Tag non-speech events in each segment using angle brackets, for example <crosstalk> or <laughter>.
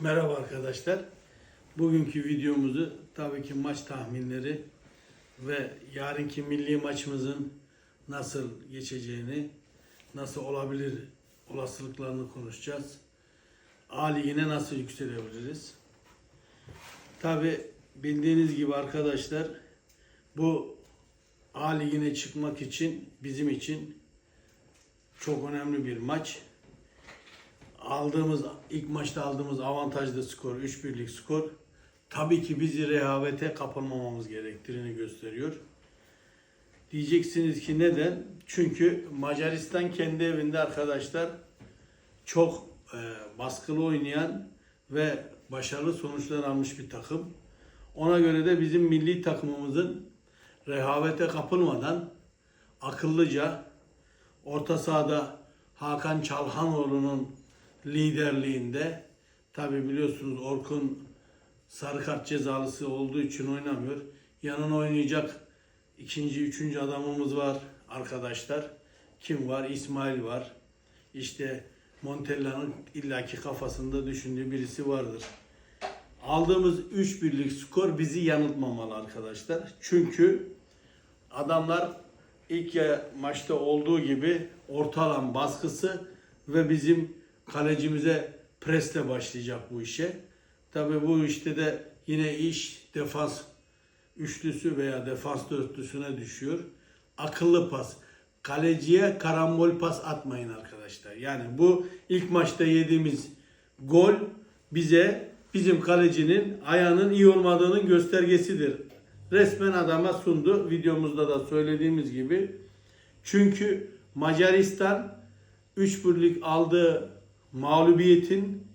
Merhaba arkadaşlar. Bugünkü videomuzu tabii ki maç tahminleri ve yarınki milli maçımızın nasıl geçeceğini, nasıl olabilir olasılıklarını konuşacağız. A Ligi'ne nasıl yükselebiliriz? Tabii bildiğiniz gibi arkadaşlar bu A Ligi'ne çıkmak için bizim için çok önemli bir maç aldığımız ilk maçta aldığımız avantajlı skor 3-1'lik skor tabii ki bizi rehavete kapılmamamız gerektiğini gösteriyor. Diyeceksiniz ki neden? Çünkü Macaristan kendi evinde arkadaşlar çok e, baskılı oynayan ve başarılı sonuçlar almış bir takım. Ona göre de bizim milli takımımızın rehavete kapılmadan akıllıca orta sahada Hakan Çalhanoğlu'nun liderliğinde tabi biliyorsunuz Orkun sarı kart cezalısı olduğu için oynamıyor. Yanına oynayacak ikinci, üçüncü adamımız var arkadaşlar. Kim var? İsmail var. İşte Montella'nın illaki kafasında düşündüğü birisi vardır. Aldığımız 3 birlik skor bizi yanıltmamalı arkadaşlar. Çünkü adamlar ilk maçta olduğu gibi orta alan baskısı ve bizim kalecimize presle başlayacak bu işe. Tabii bu işte de yine iş defans üçlüsü veya defans dörtlüsüne düşüyor. Akıllı pas. Kaleciye karambol pas atmayın arkadaşlar. Yani bu ilk maçta yediğimiz gol bize bizim kalecinin ayağının iyi olmadığının göstergesidir. Resmen adama sundu. Videomuzda da söylediğimiz gibi. Çünkü Macaristan 3 birlik aldığı mağlubiyetin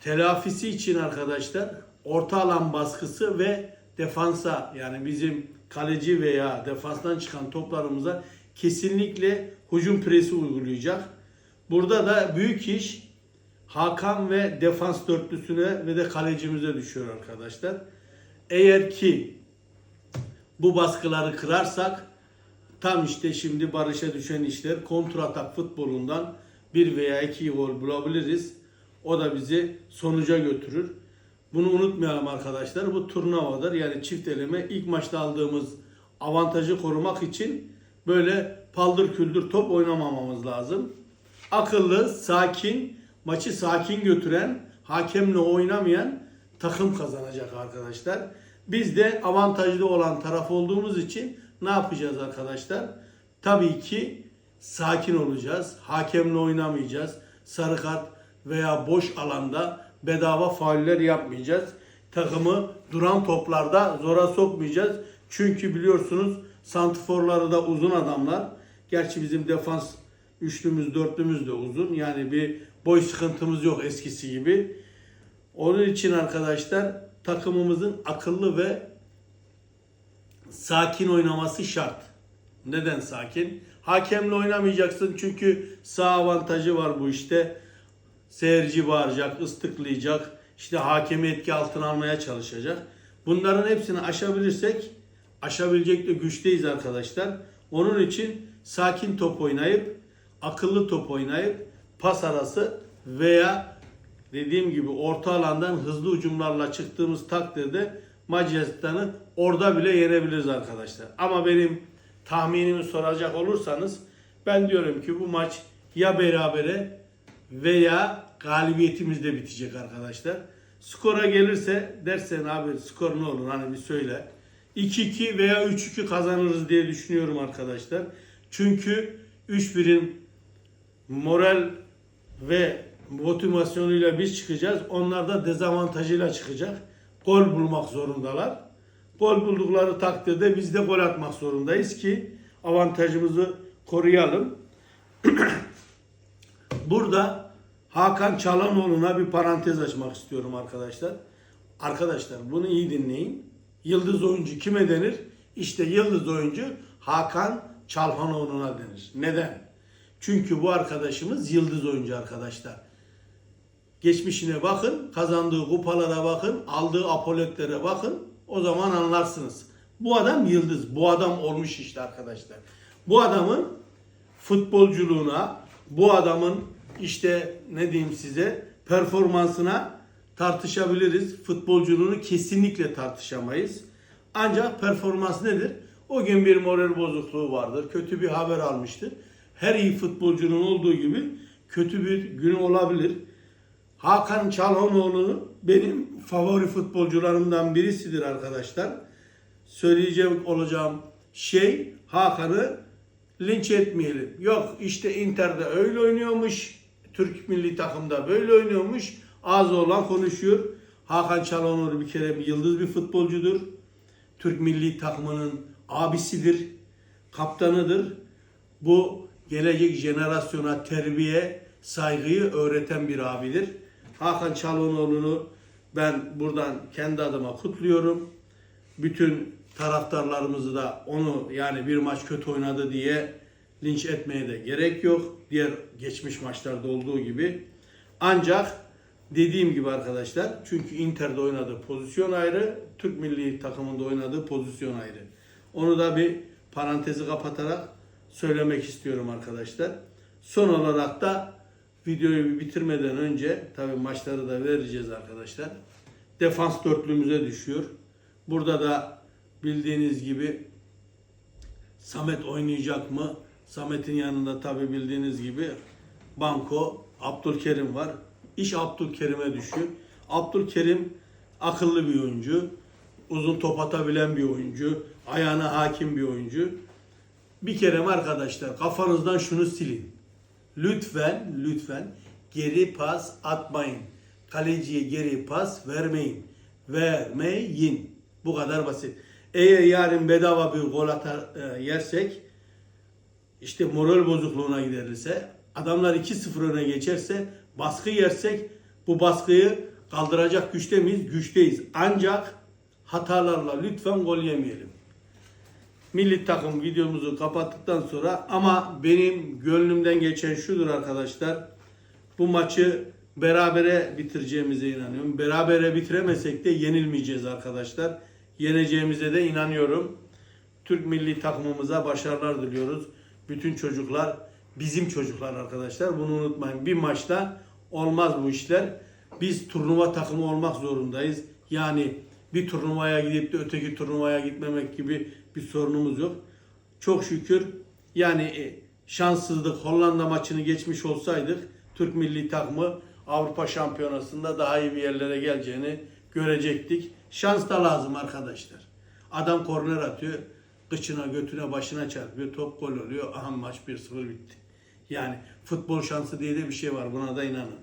telafisi için arkadaşlar orta alan baskısı ve defansa yani bizim kaleci veya defanstan çıkan toplarımıza kesinlikle hücum presi uygulayacak. Burada da büyük iş Hakan ve defans dörtlüsüne ve de kalecimize düşüyor arkadaşlar. Eğer ki bu baskıları kırarsak tam işte şimdi barışa düşen işler kontratak futbolundan bir veya iki gol bulabiliriz. O da bizi sonuca götürür. Bunu unutmayalım arkadaşlar. Bu turnuvadır. Yani çift eleme ilk maçta aldığımız avantajı korumak için böyle paldır küldür top oynamamamız lazım. Akıllı, sakin, maçı sakin götüren, hakemle oynamayan takım kazanacak arkadaşlar. Biz de avantajlı olan taraf olduğumuz için ne yapacağız arkadaşlar? Tabii ki sakin olacağız. Hakemle oynamayacağız. Sarı kart veya boş alanda bedava fauller yapmayacağız. Takımı duran toplarda zora sokmayacağız. Çünkü biliyorsunuz santiforları da uzun adamlar. Gerçi bizim defans üçlümüz, dörtlümüz de uzun. Yani bir boy sıkıntımız yok eskisi gibi. Onun için arkadaşlar takımımızın akıllı ve sakin oynaması şart. Neden sakin? Hakemle oynamayacaksın çünkü sağ avantajı var bu işte. Seyirci bağıracak, ıslıklayacak, işte hakemi etki altına almaya çalışacak. Bunların hepsini aşabilirsek, aşabilecek de güçteyiz arkadaşlar. Onun için sakin top oynayıp, akıllı top oynayıp, pas arası veya dediğim gibi orta alandan hızlı hücumlarla çıktığımız takdirde Macaristan'ı orada bile yenebiliriz arkadaşlar. Ama benim tahminimi soracak olursanız ben diyorum ki bu maç ya berabere veya galibiyetimizde bitecek arkadaşlar. Skora gelirse dersen abi skor ne olur hani bir söyle. 2-2 veya 3-2 kazanırız diye düşünüyorum arkadaşlar. Çünkü 3-1'in moral ve motivasyonuyla biz çıkacağız. Onlar da dezavantajıyla çıkacak. Gol bulmak zorundalar. Gol buldukları takdirde biz de gol atmak zorundayız ki avantajımızı koruyalım. <clears throat> Burada Hakan Çalhanoğlu'na bir parantez açmak istiyorum arkadaşlar. Arkadaşlar bunu iyi dinleyin. Yıldız oyuncu kime denir? İşte yıldız oyuncu Hakan Çalhanoğlu'na denir. Neden? Çünkü bu arkadaşımız yıldız oyuncu arkadaşlar. Geçmişine bakın, kazandığı kupalara bakın, aldığı apoletlere bakın. O zaman anlarsınız. Bu adam yıldız. Bu adam olmuş işte arkadaşlar. Bu adamın futbolculuğuna, bu adamın işte ne diyeyim size performansına tartışabiliriz. Futbolculuğunu kesinlikle tartışamayız. Ancak performans nedir? O gün bir moral bozukluğu vardır. Kötü bir haber almıştır. Her iyi futbolcunun olduğu gibi kötü bir günü olabilir. Hakan Çalhanoğlu benim favori futbolcularımdan birisidir arkadaşlar. Söyleyeceğim olacağım şey Hakan'ı linç etmeyelim. Yok işte Inter'de öyle oynuyormuş, Türk milli takımda böyle oynuyormuş. Ağzı olan konuşuyor. Hakan Çalhanoğlu bir kere bir yıldız bir futbolcudur. Türk milli takımının abisidir, kaptanıdır. Bu gelecek jenerasyona terbiye, saygıyı öğreten bir abidir. Hakan Çalhanoğlu'nu ben buradan kendi adıma kutluyorum. Bütün taraftarlarımızı da onu yani bir maç kötü oynadı diye linç etmeye de gerek yok. Diğer geçmiş maçlarda olduğu gibi. Ancak dediğim gibi arkadaşlar çünkü Inter'de oynadığı pozisyon ayrı, Türk milli takımında oynadığı pozisyon ayrı. Onu da bir parantezi kapatarak söylemek istiyorum arkadaşlar. Son olarak da videoyu bitirmeden önce tabii maçları da vereceğiz arkadaşlar. Defans dörtlümüze düşüyor. Burada da bildiğiniz gibi Samet oynayacak mı? Samet'in yanında tabii bildiğiniz gibi Banko, Abdülkerim var. İş Abdülkerim'e düşüyor. Abdülkerim akıllı bir oyuncu. Uzun top atabilen bir oyuncu. Ayağına hakim bir oyuncu. Bir kere arkadaşlar kafanızdan şunu silin. Lütfen, lütfen geri pas atmayın. Kaleciye geri pas vermeyin. Vermeyin. Bu kadar basit. Eğer yarın bedava bir gol atar e, yersek işte moral bozukluğuna giderilse, adamlar 2-0 öne geçerse, baskı yersek bu baskıyı kaldıracak güçte miyiz? Güçteyiz. Ancak hatalarla lütfen gol yemeyelim. Milli takım videomuzu kapattıktan sonra ama benim gönlümden geçen şudur arkadaşlar. Bu maçı berabere bitireceğimize inanıyorum. Berabere bitiremesek de yenilmeyeceğiz arkadaşlar. Yeneceğimize de inanıyorum. Türk milli takımımıza başarılar diliyoruz. Bütün çocuklar bizim çocuklar arkadaşlar. Bunu unutmayın. Bir maçta olmaz bu işler. Biz turnuva takımı olmak zorundayız. Yani bir turnuvaya gidip de öteki turnuvaya gitmemek gibi bir sorunumuz yok. Çok şükür yani e, şanssızlık Hollanda maçını geçmiş olsaydık Türk milli takımı Avrupa Şampiyonası'nda daha iyi bir yerlere geleceğini görecektik. Şans da lazım arkadaşlar. Adam korner atıyor. Kıçına, götüne, başına çarpıyor. Top gol oluyor. Aha maç 1-0 bitti. Yani futbol şansı diye de bir şey var. Buna da inanın.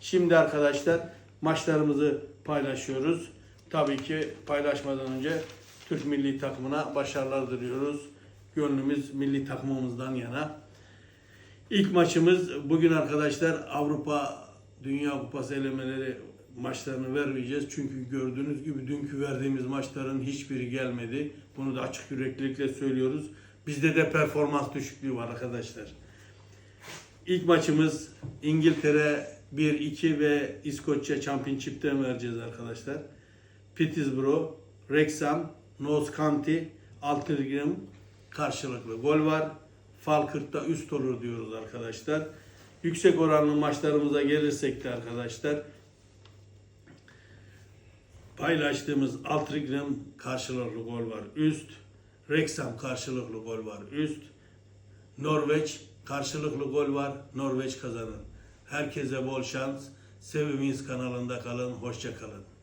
Şimdi arkadaşlar maçlarımızı paylaşıyoruz. Tabii ki paylaşmadan önce Türk milli takımına başarılar diliyoruz. Gönlümüz milli takımımızdan yana. İlk maçımız bugün arkadaşlar Avrupa Dünya Kupası elemeleri maçlarını vermeyeceğiz. Çünkü gördüğünüz gibi dünkü verdiğimiz maçların hiçbiri gelmedi. Bunu da açık yüreklilikle söylüyoruz. Bizde de performans düşüklüğü var arkadaşlar. İlk maçımız İngiltere 1-2 ve İskoçya Championship'ten vereceğiz arkadaşlar. Peterborough, Wrexham, Notts County, Altrincham karşılıklı gol var. Falkirk'ta üst olur diyoruz arkadaşlar. Yüksek oranlı maçlarımıza gelirsek de arkadaşlar paylaştığımız Altrincham karşılıklı gol var üst. Wrexham karşılıklı gol var üst. Norveç karşılıklı gol var. Norveç kazanır. Herkese bol şans. Sevimiz kanalında kalın. Hoşça kalın.